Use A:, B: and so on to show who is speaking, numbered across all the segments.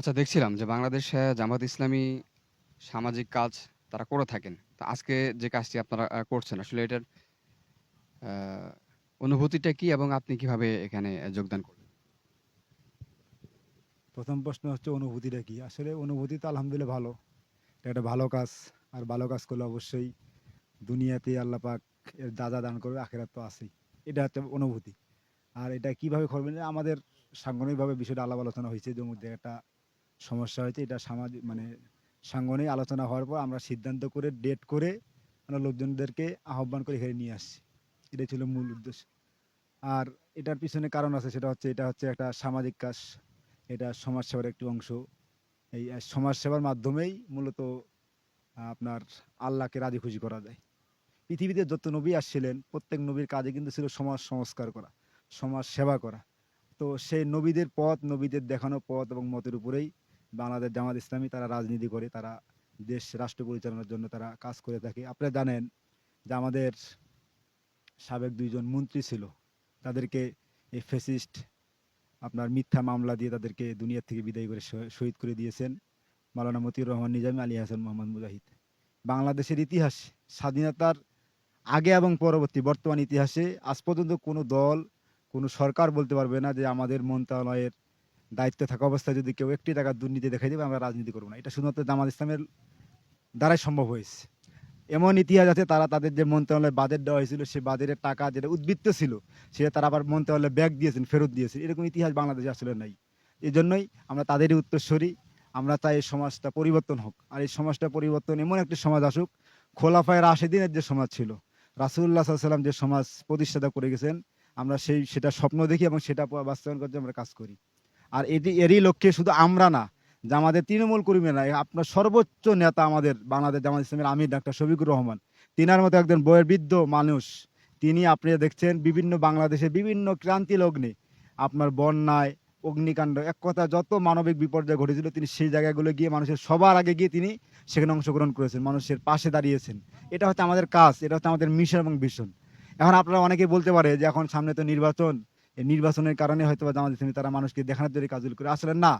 A: আচ্ছা দেখছিলাম যে বাংলাদেশে জামাত ইসলামী সামাজিক কাজ তারা করে থাকেন। তো আজকে যে কাজটি আপনারা করছেন, আসলে এটার অনুভূতিটা কি এবং আপনি কীভাবে এখানে যোগদান করবেন
B: প্রথম প্রশ্ন হচ্ছে, অনুভূতিটা কি? আসলে অনুভূতি তো আলহামদুলিল্লাহ ভালো। এটা একটা ভালো কাজ, আর ভালো কাজ করলে অবশ্যই দুনিয়াতে আল্লাহ পাক এর দাদা দান করবে, আখেরাত তো আছেই। এটা হচ্ছে অনুভূতি। আর এটা কীভাবে করবেন, আমাদের সাংগঠনিকভাবে বিষয়টা আলাপ আলোচনা হয়েছে যে মধ্যে একটা সমস্যা হয়েছে এটা সামাজিক মানে সাংগঠনিক আলোচনা হওয়ার পর আমরা সিদ্ধান্ত করে ডেট করে আমরা লোকজনদেরকে আহ্বান করে এখানে নিয়ে আসছি। এটাই ছিল মূল উদ্দেশ্য। আর এটার পিছনে কারণ আছে, সেটা হচ্ছে, এটা হচ্ছে একটা সামাজিক কাজ। এটা সমাজসেবার একটি অংশ। এই সমাজসেবার মাধ্যমেই মূলত আপনার আল্লাহকে রাজি খুশি করা যায়। পৃথিবীতে যত নবী আসছিলেন, প্রত্যেক নবীর কাজে কিন্তু ছিল সমাজ সংস্কার করা, সমাজ সেবা করা। তো সেই নবীদের পথ, নবীদের দেখানো পথ এবং মতের উপরেই বাংলাদেশ জামাত ইসলামী তারা রাজনীতি করে, তারা দেশ রাষ্ট্র পরিচালনার জন্য তারা কাজ করে থাকে। আপনারা জানেন যে আমাদের সাবেক দুইজন মন্ত্রী ছিল, তাদেরকে এই ফেসিস্ট আপনার মিথ্যা মামলা দিয়ে তাদেরকে দুনিয়া থেকে বিদায় করে শহীদ করে দিয়েছেন মালানা মতিউর রহমান, নিজামী আলী হাসান, মোহাম্মদ মুজাহিদ। বাংলাদেশের ইতিহাস স্বাধীনতার আগে এবং পরবর্তী বর্তমান ইতিহাসে আজ পর্যন্ত কোনো দল, কোনো সরকার বলতে পারবে না যে আমাদের মন্ত্রণালয়ের দায়িত্বে থাকা অবস্থায় যদি কেউ একটি টাকা দুর্নীতি দেখাই দেবে, আমরা রাজনীতি করব না। এটা শুধুমাত্র জামাত ইসলামের দ্বারাই সম্ভব হয়েছে। এমন ইতিহাস আছে, তারা তাদের যে মন্ত্রণালয়ে বাজেট দেওয়া হয়েছিল, সে বাজেটের টাকা যেটা উদ্বৃত্ত ছিল সেটা তারা আবার মন্ত্রণালয়ে ব্যাগ দিয়েছেন, ফেরত দিয়েছেন। এরকম ইতিহাস বাংলাদেশে আসলে নাই। এই জন্যই আমরা তাদেরই উত্তরস্বরী আমরা চাই এই সমাজটা পরিবর্তন হোক। আর এই সমাজটা পরিবর্তন এমন একটি সমাজ আসুক, খোলাফায় রাশেদিনের যে সমাজ ছিল রাসুল্লাহ সাল্লাম যে সমাজ প্রতিষ্ঠাতা করে গেছেন, আমরা সেই, সেটা স্বপ্ন দেখি এবং সেটা বাস্তবায়ন করতে আমরা কাজ করি। আর এটি এরই লক্ষ্যে শুধু আমরা না, যে আমাদের তৃণমূল কর্মীরা আপনার সর্বোচ্চ নেতা আমাদের বাংলাদেশ জামাত ইসলামের আমির ডাক্তার শফিকুর রহমান। তিনার মতো একজন বয়ের বৃদ্ধ মানুষ, তিনি আপনি দেখছেন বিভিন্ন বাংলাদেশে বিভিন্ন ক্রান্তি লগ্নে আপনার বন্যায়, অগ্নিকাণ্ড, এক কথা যত মানবিক বিপর্যয় ঘটেছিল, তিনি সেই জায়গাগুলো গিয়ে মানুষের সবার আগে গিয়ে তিনি সেখানে অংশগ্রহণ করেছেন, মানুষের পাশে দাঁড়িয়েছেন। এটা হচ্ছে আমাদের কাজ, এটা হচ্ছে আমাদের মিশন এবং ভিশন এখন আপনারা অনেকেই বলতে পারে যে এখন সামনে তো নির্বাচন নির্বাচনের কারণে হয়তো বা জামাত ইসলামী তারা মানুষকে দেখানোর জন্য কাজগুলো করে। আসলে না,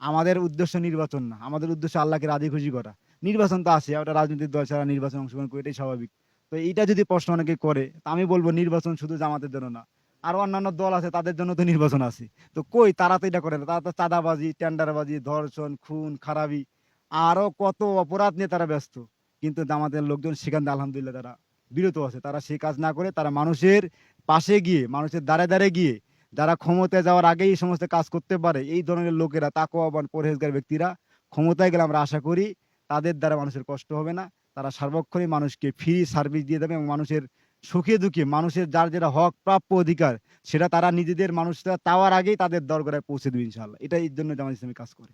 B: আমাদের উদ্দেশ্য নির্বাচন না। আমাদের উদ্দেশ্য আল্লাহকে রাজি খুশি করা। নির্বাচন তো আসে ওটা রাজনৈতিক দল ছাড়া নির্বাচন অংশগ্রহণ করে এটাই স্বাভাবিক। তো এইটা যদি প্রশ্ন অনেকে করে আমি বলব নির্বাচন শুধু জামাতের জন্য না। আরও অন্যান্য দল আছে, তাদের জন্য তো নির্বাচন আছে। তো কই তারা তো এটা করে না, তারা তো চাঁদাবাজি, টেন্ডারবাজি, ধর্ষণ, খুন, খারাপি আরও কত অপরাধ নিয়ে তারা ব্যস্ত। কিন্তু জামাতের লোকজন সেখান আলহামদুলিল্লাহ, তারা বিরত আছে। তারা সেই কাজ না করে তারা মানুষের পাশে গিয়ে, মানুষের দ্বারে দ্বারে গিয়ে, যারা ক্ষমতায় যাওয়ার আগেই এই সমস্ত কাজ করতে পারে, এই ধরনের লোকেরা, তাকওয়াবান, পরহেজগার ব্যক্তিরা ক্ষমতায় গেলে আমরা আশা করি তাদের দ্বারা মানুষের কষ্ট হবে না। তারা সার্বক্ষণিক মানুষকে ফ্রি সার্ভিস দিয়ে দেবে এবং মানুষের সুখে দুঃখে, মানুষের যার যেটা হক, প্রাপ্য অধিকার, সেটা তারা নিজেদের মানুষরা তাওয়ার আগেই তাদের দরকারে পৌঁছে দেবে ইনশাল্লাহ এটাই এর জন্য জামাত ইসলামী কাজ করে।